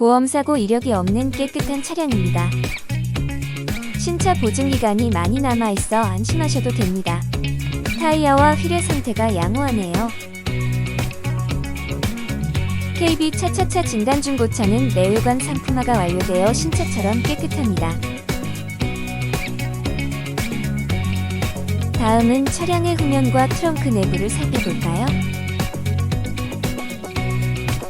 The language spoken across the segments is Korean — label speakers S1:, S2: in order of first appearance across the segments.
S1: 보험사고 이력이 없는 깨끗한 차량입니다. 신차 보증기간이 많이 남아있어 안심하셔도 됩니다. 타이어와 휠의 상태가 양호하네요. KB 차차차 진단중고차는 내외관 상품화가 완료되어 신차처럼 깨끗합니다. 다음은 차량의 후면과 트렁크 내부를 살펴볼까요?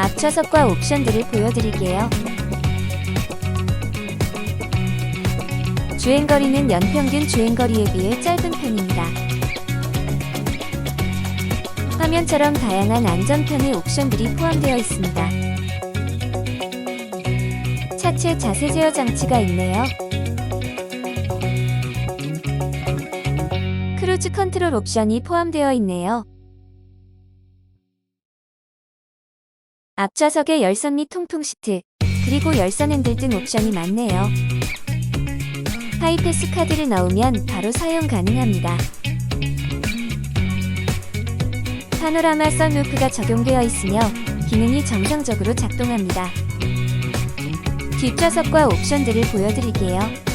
S1: 앞좌석과 옵션들을 보여드릴게요. 주행거리는 연평균 주행거리에 비해 짧은 편입니다. 화면처럼 다양한 안전편의 옵션들이 포함되어 있습니다. 차체 자세 제어 장치가 있네요. 크루즈 컨트롤 옵션이 포함되어 있네요. 앞좌석에 열선 및 통풍 시트, 그리고 열선 핸들 등 옵션이 많네요. 하이패스 카드를 넣으면 바로 사용 가능합니다. 파노라마 선루프가 적용되어 있으며 기능이 정상적으로 작동합니다. 뒷좌석과 옵션들을 보여드릴게요.